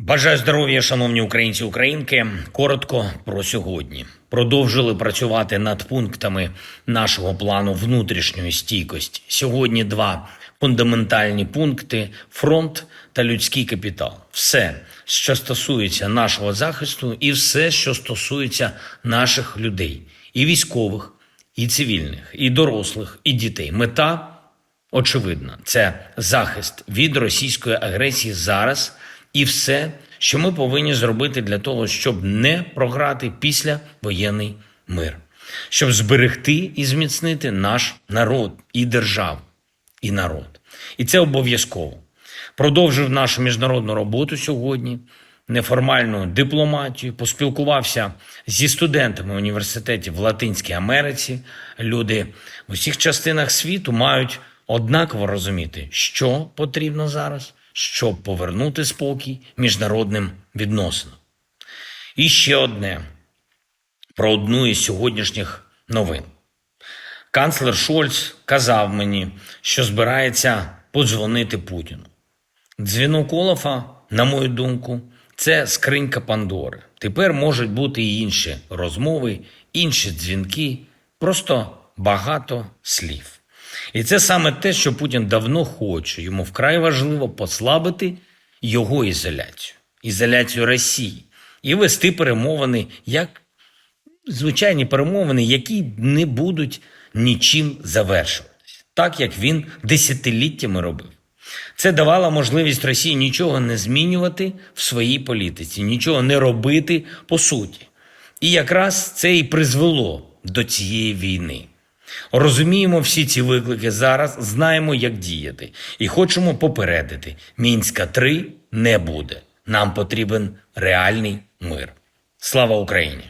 Бажаю здоров'я, шановні українці українки. Коротко про сьогодні. Продовжили працювати над пунктами нашого плану внутрішньої стійкості. Сьогодні два фундаментальні пункти: фронт та людський капітал. Все, що стосується нашого захисту, і все, що стосується наших людей, і військових, і цивільних, і дорослих, і дітей. Мета очевидна: це захист від російської агресії зараз і все, що ми повинні зробити для того, щоб не програти після воєнний мир, щоб зберегти і зміцнити наш народ і державу, і народ. І це обов'язково. Продовжив нашу міжнародну роботу сьогодні, неформальну дипломатію, поспілкувався зі студентами університетів в Латинській Америці. Люди в усіх частинах світу мають однаково розуміти, що потрібно зараз, щоб повернути спокій міжнародним відносинам. І ще одне про одну із сьогоднішніх новин. Канцлер Шольц казав мені, що збирається подзвонити Путіну. Дзвінок Олафа, на мою думку, це скринька Пандори. Тепер можуть бути і інші розмови, інші дзвінки, просто багато слів. І це саме те, що Путін давно хоче. Йому вкрай важливо послабити його ізоляцію, ізоляцію Росії і вести перемовини як звичайні перемовини, які не будуть нічим завершуватися, так як він десятиліттями робив. Це давало можливість Росії нічого не змінювати в своїй політиці, нічого не робити по суті. І якраз це і призвело до цієї війни. Розуміємо всі ці виклики зараз, знаємо, як діяти, і хочемо попередити: Мінська 3 не буде. Нам потрібен реальний мир. Слава Україні!